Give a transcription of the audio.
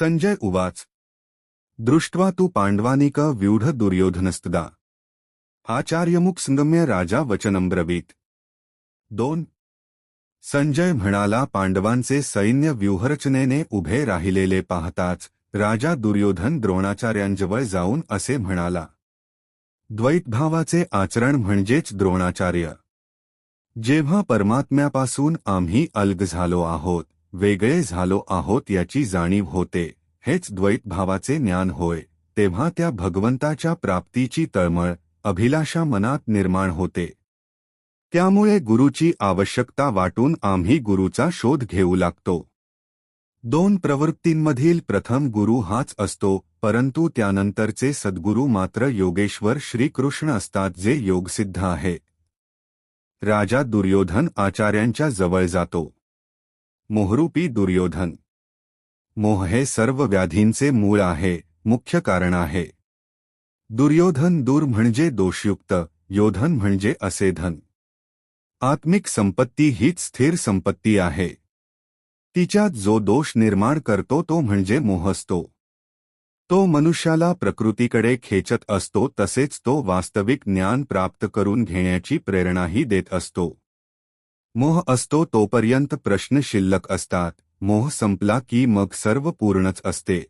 संजय उवाच. दृष्ट्वा तू पांडवानिक व्यूढ दुर्योधनस्तदा. आचार्यमुख संगम्य राजा वचनम्ब्रवीत दोन. संजय म्हणाला पांडवांचे सैन्य व्यूहरचनेने उभे राहिलेले पाहताच राजा दुर्योधन द्रोणाचार्यांजवळ जाऊन असे म्हणाला. द्वैतभावाचे आचरण म्हणजेच द्रोणाचार्य. जेव्हा परमात्म्यापासून आम्ही अलग झालो आहोत वेगळे झालो आहोत याची जाणीव होते. हेच द्वैतभावाचे ज्ञान होय. तेव्हा त्या भगवंताच्या प्राप्तीची तळमळ अभिलाषा मनात निर्माण होते. त्यामुळे गुरुची आवश्यकता वाटून आम्ही गुरुचा शोध घेऊ लागतो. दोन प्रवृत्तींमधील प्रथम गुरु हाच असतो परंतु त्यानंतरचे सद्गुरू मात्र योगेश्वर श्रीकृष्ण असतात जे योगसिद्ध आहे. राजा दुर्योधन आचार्यांच्या जवळ जातो. मोहरूपी दुर्योधन. मोह हे सर्व व्याधींचे मूळ आहे मुख्य कारण आहे. दुर्योधन दूर म्हणजे दोषयुक्त योधन म्हणजे असे धन आत्मिक संपत्ती हीच स्थिर संपत्ती आहे. तिच्यात जो दोष निर्माण करतो तो म्हणजे मोह असतो. तो मनुष्याला प्रकृतीकडे खेचत असतो तसेच तो वास्तविक ज्ञान प्राप्त करून घेण्याची प्रेरणाही देत असतो. मोह असतो तोपर्यंत प्रश्न शिल्लक असतात. मोह संपला की मग सर्व पूर्णच असते.